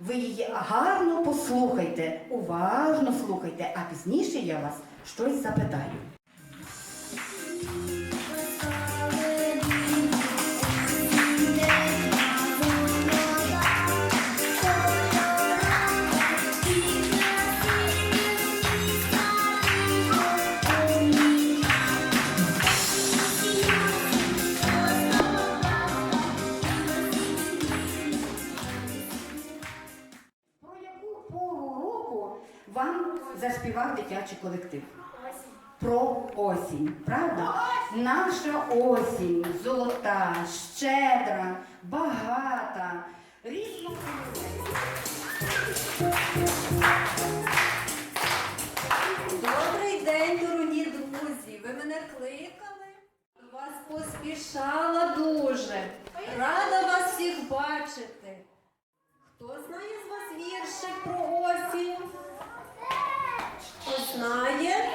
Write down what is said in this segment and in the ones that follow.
Ви її гарно послухайте, уважно слухайте, а пізніше я вас щось запитаю. Вам заспівав дитячий колектив? Про осінь, правда? Наша осінь золота, щедра, багата, різнокольорова. Добрий день, дорогі друзі. Ви мене кликали? Вас поспішала дуже. Рада вас всіх бачити. Хто знає з вас віршик про осінь? Хто знає?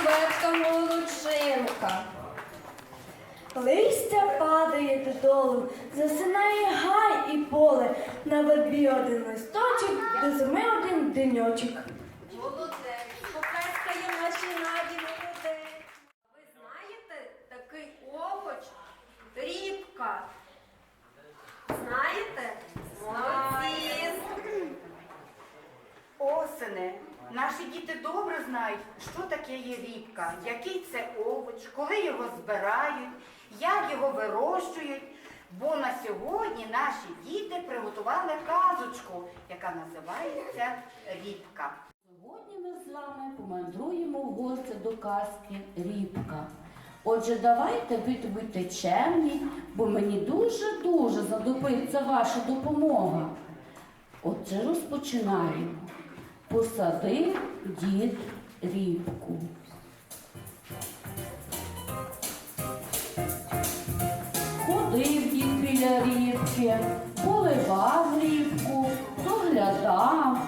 Єлизаветка молодчинка. Листя падає додолу, засинає гай і поле, на вербі один листочок, до зими один деньочок. Молодець, поплескаємо нашій наді, молодець. Ви знаєте такий овоч? Рібка. Наші діти добре знають, що таке є рібка, який це овоч, коли його збирають, як його вирощують. Бо на сьогодні наші діти приготували казочку, яка називається Рібка. Сьогодні ми з вами помандруємо в гості до казки Рібка. Отже, давайте будьте чемні, бо мені дуже-дуже задобиться ваша допомога. Отже, розпочинаємо. Посадив дід рібку. Ходив дід біля рібки, поливав рібку, доглядав.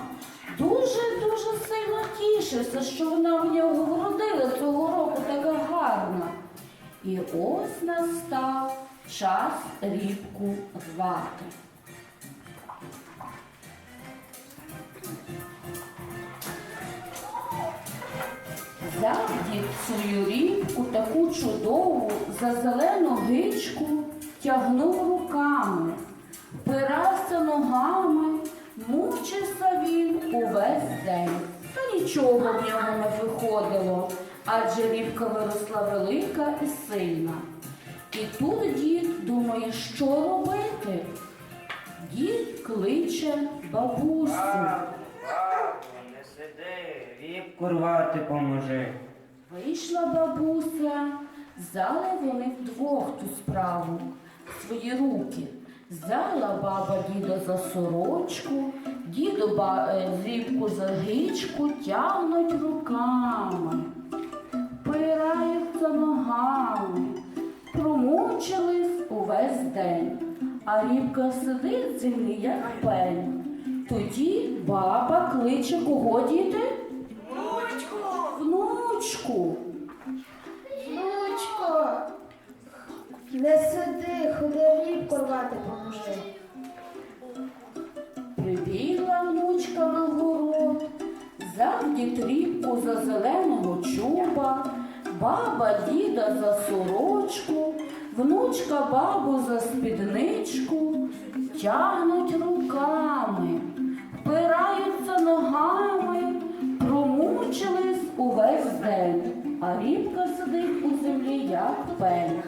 Дуже-дуже сильно тішився, що вона в нього вродила цього року така гарна. І ось настав час рібку звати. Взяв дід свою рібку таку чудову за зелену гичку, тягнув руками, впирався ногами, мучився він увесь день. Та нічого в нього не виходило, адже рібка виросла велика і сильна. І тут дід думає, що робити. Дід кличе бабусю. Не сиди, рібку рвати поможи. Вийшла бабуся, взяли вони вдвох ту справу в свої руки. Взяла баба діда за сорочку, діду е, зрібку за гичку, тягнуть руками, пираються ногами, промучились увесь день, а рібка сидить землі, як пень. Тоді баба кличе кого діти? Внучку. Внучко, не сиди, ходи рібку рвати поможи. Прибігла внучка на город, взяв дід рібку за зеленого чуба, баба діда за сорочку, внучка бабу за спідничку, тягнуть руками, впираються ногами, промучились увесь день, а рібка сидить у землі, як пень.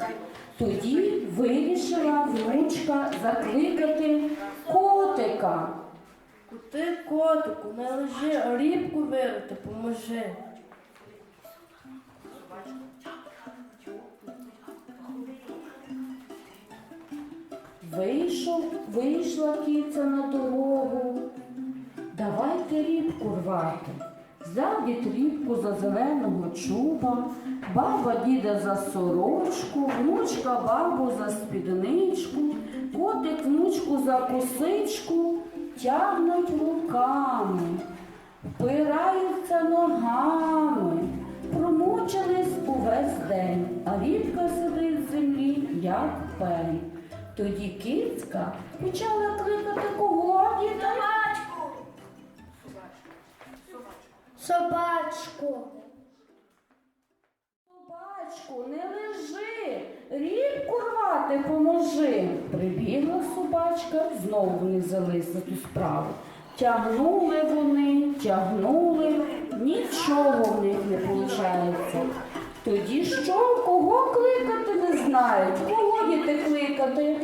Тоді вирішила внучка закликати котика. Ти, котику, не лежи, а рібку вирити, поможи. Вийшов, вийшла кіця на дорогу. Давайте рібку рвати. Взяв дід за зеленого чуба, баба діда за сорочку, внучка бабу за спідничку, котик внучку за косичку, тягнуть руками, впираються ногами, промучились увесь день, а рібка сидить в землі, як пень. Тоді кицька почала кликати кого діда? Собачку. Собачку, не лежи, рібку рвати поможи. Прибігла собачка, знову вони взялись ту справу. Тягнули вони, тягнули, нічого в них не виходить. Тоді що, кого кликати не знають? Кого діти кликати?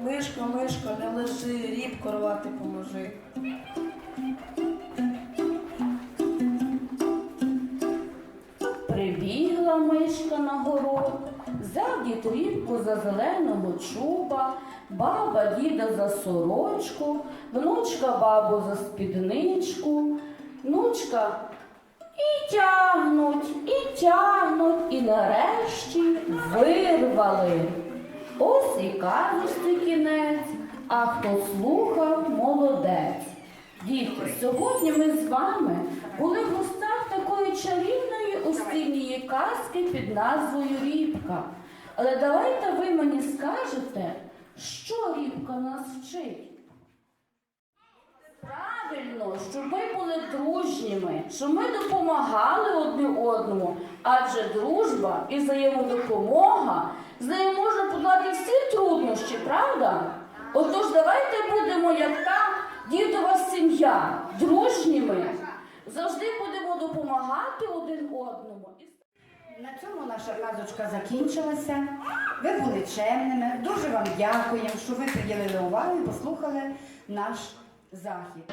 Мишко, мишко, не лежи, рібку рвати поможи. Прибігла мишка на город, взяв дід рібку за зеленого чуба, баба діда за сорочку, внучка бабу за спідничку, внучка і тягнуть, і тягнуть, і нарешті вирвали. Ось і казочці кінець, а хто слухав, молодець. Діти, сьогодні ми з вами були в гостях такої чарівної осінньої казки під назвою Рібка. Але давайте ви мені скажете, що Рібка нас вчить. Правильно, щоб ми були дружніми, щоб ми допомагали одне одному, адже дружба і взаємодопомога, з нею можна подолати всі труднощі, правда? Отож, давайте будемо як та дідова сім'я, дружніми, завжди будемо допомагати один одному. На цьому наша казочка закінчилася. Ви були чемними. Дуже вам дякуємо, що ви приділили увагу і послухали наш захід.